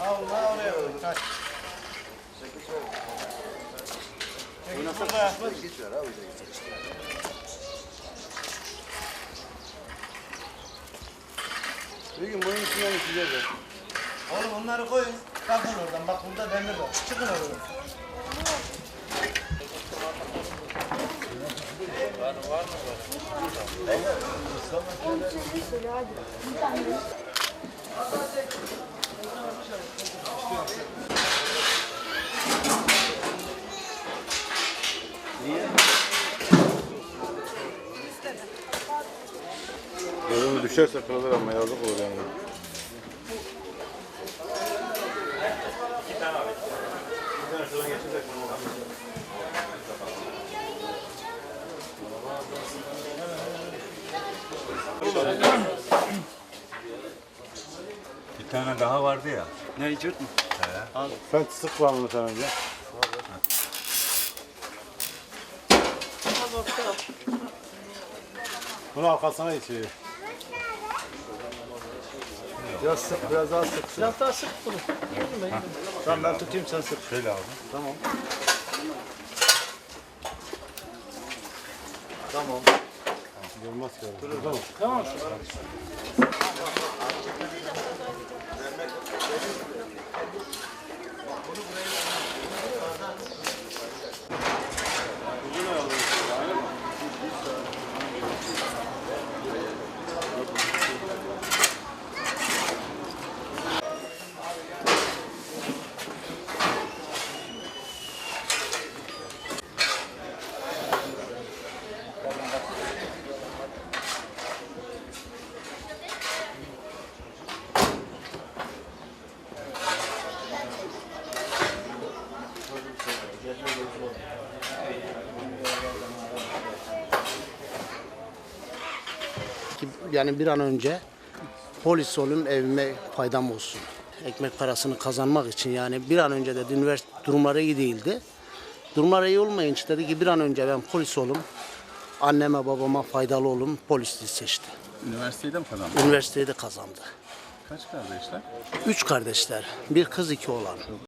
Allah oraya koy. Kaç. Burada. Bir gün bunun içinden içeceğiz. Oğlum onları koyun. Bakın oradan. Bak burada demir var. Çıkın oradan. Gözümü düşerse kırılır ama yazık olur yani. Bir tane daha vardı ya. Ne içirt mi? Sen sık var mı sen önce? Bunu arkasına içiyor. Biraz sık, biraz daha sık. Biraz daha sık bunu. Tamam ben tutayım sen sık. Şöyle abi. Tamam. Tamam. Olmaz ki abi. Tamam. Tamam. Yani bir an önce polis olayım evime faydam olsun. Ekmek parasını kazanmak için yani bir an önce dedi üniversite durumları iyi değildi. Durumları iyi olmayınca dedi ki bir an önce ben polis olum. Anneme babama faydalı olum. Polisliği seçti. Üniversitede mi kazandın? Üniversiteyi de kazandı. Kaç kardeşler? Üç kardeşler. Bir kız iki oğlan.